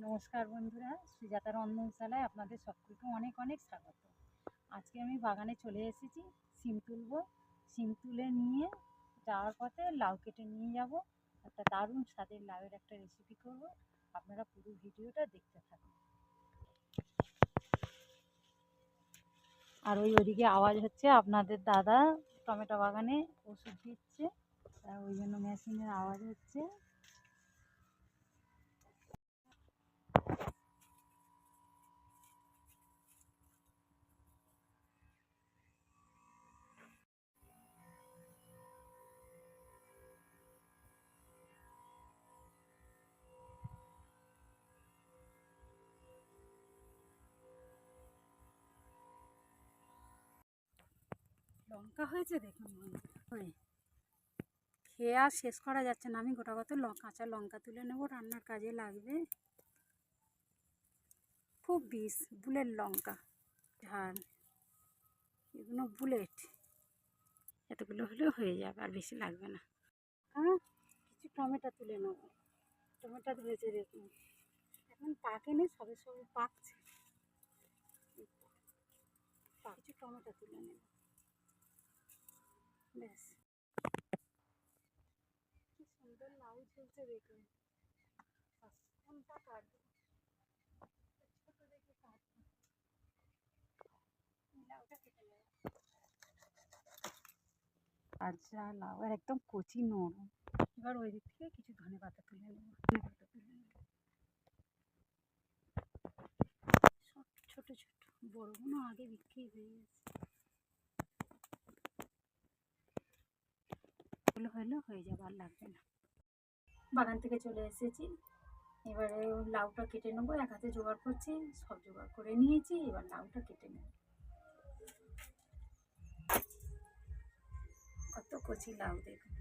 নমস্কার বন্ধুরা, সুজাতা রন্ধনশালায় আপনাদের সকলকে অনেক অনেক স্বাগত। আজকে আমি বাগানে চলে এসেছি, সিম তুলবো। সিম তুলে নিয়ে যাওয়ার পথে লাউ কেটে নিয়ে যাব। একটা দারুণ স্বাদের লাউয়ের একটা রেসিপি করব। আপনারা পুরো ভিডিওটা দেখতে থাকুন। আর ওই ওদিকে আওয়াজ হচ্ছে আপনাদের দাদা টমেটো বাগানে ওষুধ দিচ্ছে। ওই জন্য মেশিনের আওয়াজ হচ্ছে। লঙ্কা হয়েছে দেখুন। ওই খেয়ে আর শেষ করা যাচ্ছে না। আমি গোটা কত কাঁচা লঙ্কা তুলে নেব, রান্নার কাজে লাগবে। খুব বিষ, বুলেট লঙ্কা, ঝাল, এগুলো বুলেট। এতগুলো হলেও হয়ে যাবে, আর বেশি লাগবে না। হ্যাঁ কিছু টমেটো তুলে নেব। টমেটো ধরেছে দেখুন। এখন পাকেনি সবে সবে পাকছে। কিছু টমেটো তুলে নেব। ব্যাস কি সুন্দর লাউ ঝুলছে দেখুন কোনটা কাটবো? ছোট আচ্ছা লাউ আর একদম কচি নরম। এবার ওই দিক থেকে কিছু ধনে পাতা তুলে ধনে পাতা তুলে নেব। ছোট ছোট। বড়গুলো আগে বিক্রি হয়ে গেছে। এগুলো হলে, হয়ে যাবে, আর লাগবে না। বাগান থেকে চলে এসেছি। এবারে লাউটা কেটে নেব, এক হাতে জোগাড় করছি, সব জোগাড় করে নিয়েছি, এবার লাউটা কেটে নেব। কত কচি লাউ দেখুন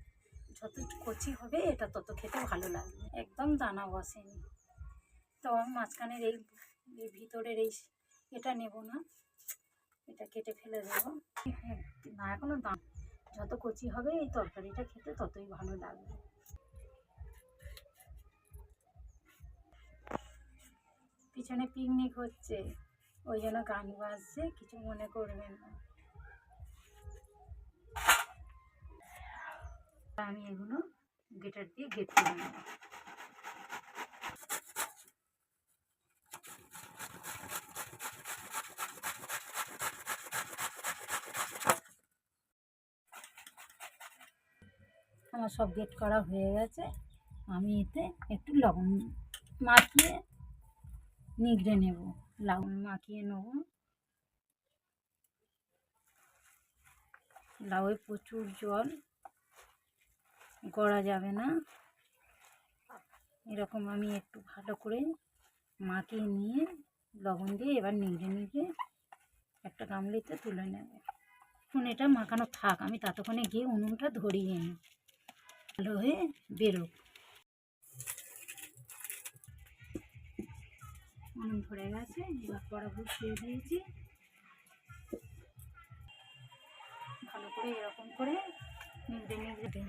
যত কচি হবে, এটা তত খেতে ভালো লাগবে। একদম দানা বসেনি। তো মাঝখানের এই ভিতরের এই এটা নেব না। এটা কেটে ফেলে দেবো। না, এখনও দাম যত কচি হবে এই তরকারিটা খেতে ততই ভালো লাগবে। পিছনে পিকনিক হচ্ছে, ওই জন্য গান বাজছে, কিছু মনে করবেন না। আমি এগুলো গেটার দিয়ে গেট করে নেব আমার সব গেট করা হয়ে গেছে। আমি এতে একটু লবণ মাখিয়ে নিগড়ে নেব। লবণ মাখিয়ে নেব। লাউয়ে প্রচুর জল, গড়া যাবে না। এরকম আমি একটু ভালো করে মাখিয়ে নিয়ে লবণ দিয়ে এবার নিগড়ে নিগড়ে একটা গামলিতে তুলে নেব। এখন এটা মাখানো থাক, আমি ততক্ষণে গিয়ে উনুনটা ধরিয়ে নিই। ভালো হয়ে বেরোক ধরে গেছে, এবার দিয়েছি। ভালো করে এরকম করে নিগড়ে দিন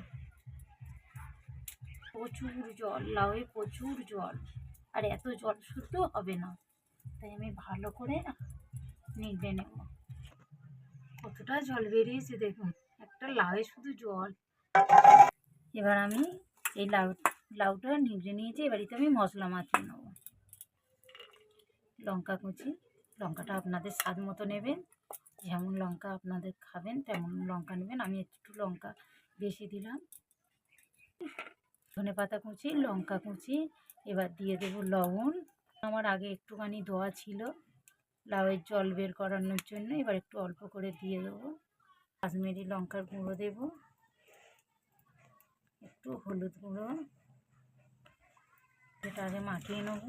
প্রচুর জল, লাউয়ে প্রচুর জল। আর এত জল শুদ্ধ হবে না। তাই আমি ভালো করে নিগড়ে নেব। কতটা জল বেরিয়েছে দেখুন, একটা লাউয়ে শুধু জল। এবার আমি এই লাউ, লাউটা নিগড়ে নিয়েছি এবারিতে আমি মশলা মাখিয়ে নেব। লঙ্কা কুচি, লঙ্কাটা আপনাদের স্বাদ মতো নেবেন, যেমন লঙ্কা আপনাদের খাবেন, তেমন লঙ্কা নেবেন। আমি একটু লঙ্কা বেশি দিলাম। ধনে পাতা কুচি, লঙ্কা কুচি, এবার দিয়ে দেব লবণ। আমার আগে একটুখানি দোয়া ছিল লাউয়ের জল বের করানোর জন্য, এবার একটু অল্প করে দিয়ে দেবো। কাশ্মীরি লঙ্কার গুঁড়ো দেব। একটু হলুদ গুঁড়ো। এটা আগে মাখিয়ে নেব।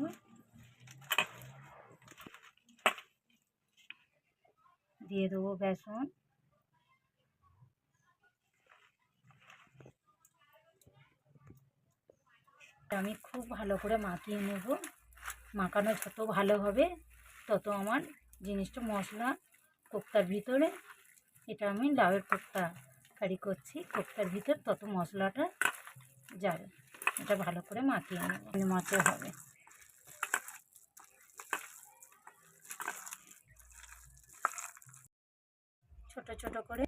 দিয়ে দেবো বেসন। আমি খুব ভালো করে মাখিয়ে নেব। মাখানো যত ভালো হবে, তত আমার জিনিসটা মশলা কোপ্তার ভিতরে, এটা আমি লাউয়ের কোপ্তা কারি করছি, কোপ্তার ভিতর তত মশলাটা যাবে এটা ভালো করে মাখিয়ে নেব। মতো হবে। ছোট ছোট করে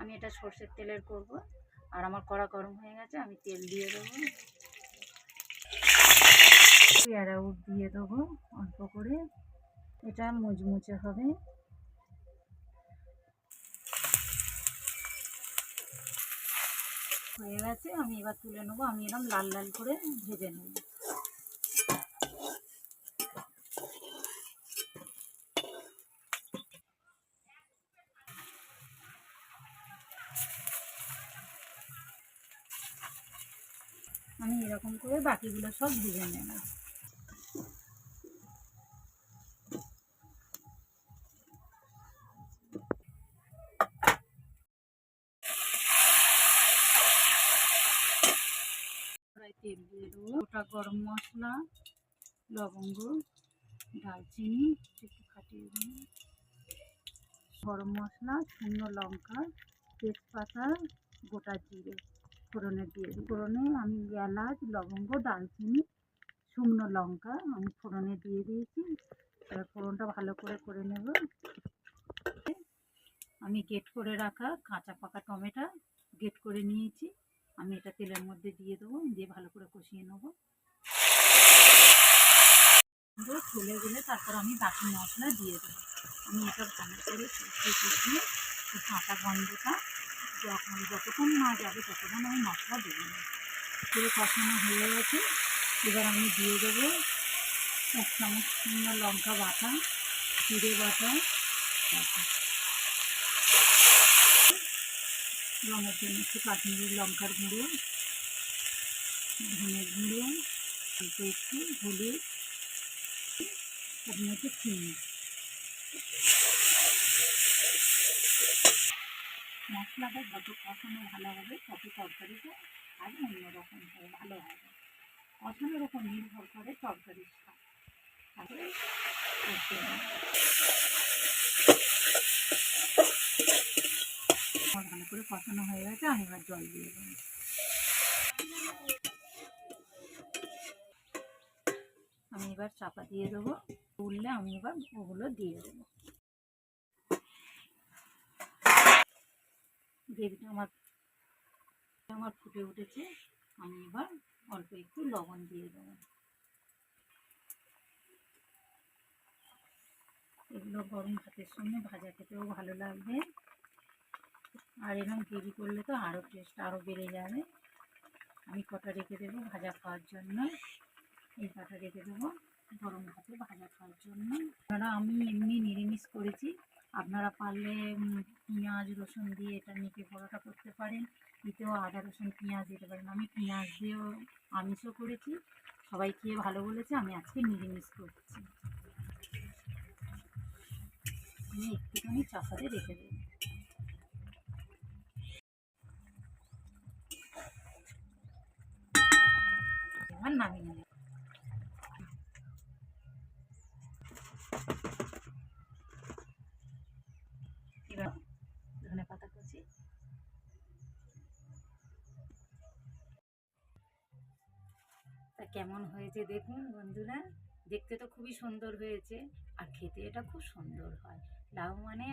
আমি এটা সর্ষের তেলের করব। আর আমার কড়া গরম হয়ে গেছে, আমি তেল দিয়ে দেবো। পেয়ারাও দিয়ে দেবো অল্প করে। এটা মুচমুচে হবে। হয়ে গেছে, আমি এবার তুলে নেব। আমি এরকম লাল লাল করে ভেজে নেব। আমি এরকম করে বাকিগুলো সব ভেজে নেব। দেবো গোটা গরম মশলা, লবঙ্গ, দারচিনি, একটু ফাটিয়ে দেবো গরম মশলা, শুকনো লঙ্কা, তেজপাতা, গোটা জিরে ফোড়নে দিয়ে ফোড়নে আমি এলাচ, লবঙ্গ, দারচিনি, শুকনো লঙ্কা আমি ফোড়নে দিয়ে দিয়েছি। এবার ফোড়নটা ভালো করে করে নেব। আমি গেট করে রাখা কাঁচা পাকা টমেটো গেট করে নিয়েছি। আমি এটা তেলের মধ্যে দিয়ে দেবো, দিয়ে ভালো করে কষিয়ে নেব। ফুলে গেলে তারপর আমি বাকি মশলা দিয়ে দেবো। আমি এটা ভালো করে কষিয়ে কষিয়ে গন্ধটা যখন যতক্ষণ না যাবে ততক্ষণ আমি মশলা দেবো না। পুরো কষানো হয়ে গেছে। এবার আমি দিয়ে দেবো এক চামচ লঙ্কা বাটা, জিরে বাটা বাটা রঙের জন্য একটু কাশ্মীরি লঙ্কার গুঁড়ো, ধনের গুঁড়ো, অল্প একটু হলুদ আপনি একটু চিনি। মশলাটা যত কষানো ভালো হবে, তত তরকারিটা আর অন্যরকম হবে ভালো হবে। কষানোর ওপর নির্ভর করে তরকারির স্বাদ। তারপরে ভালো করে কষানো হয়ে গেছে আমি এবার জল দিয়ে দেবো। আমি এবার চাপা দিয়ে দেবো উঠলে আমি এবার ওগুলো দিয়ে দেবো। গ্রেভিটা আমার আমার ফুটে উঠেছে, আমি এবার অল্প একটু লবণ দিয়ে দেবো। এগুলো গরম ভাতের সঙ্গে ভাজা খেতেও ভালো লাগবে। আর এরকম গ্রেভি করলে তো আরও টেস্ট আরও বেড়ে যাবে। আমি কটা রেখে দেবো ভাজা খাওয়ার জন্য। এই কটা রেখে দেবো গরম ভাতে ভাজা খাওয়ার জন্য। আপনারা, আমি এমনি নিরামিষ করেছি। আপনারা পারলে পেঁয়াজ, রসুন দিয়ে এটা মেখে পরোটা করতে পারেন। এতেও আদা, রসুন, পেঁয়াজ দিতে পারেন। আমি পেঁয়াজ দিয়েও আমিষও করেছি। সবাই খেয়ে ভালো বলেছে, আমি আজকে নিরামিষ করছি। আমি একটুখানি চাপাতে রেখে দেবো এবার নামিয়ে নেব এবার ধনে পাতা কুচি তা কেমন হয়েছে দেখুন বন্ধুরা, দেখতে তো খুবই সুন্দর হয়েছে আর খেতে এটা খুব সুন্দর হয়। লাউ মানে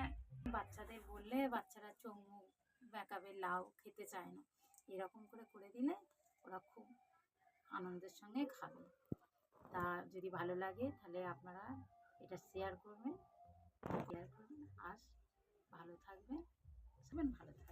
বাচ্চাদের বললে বাচ্চারা চোখ মুখ বেঁকাবে, লাউ খেতে চায় না। এরকম করে করে দিলে ওরা খুব আনন্দের সঙ্গে খাবে। তা যদি ভালো লাগে তাহলে আপনারা এটা শেয়ার করবেন শেয়ার করবেন। আর ভালো থাকবেন, সবাই ভালো থাকবেন।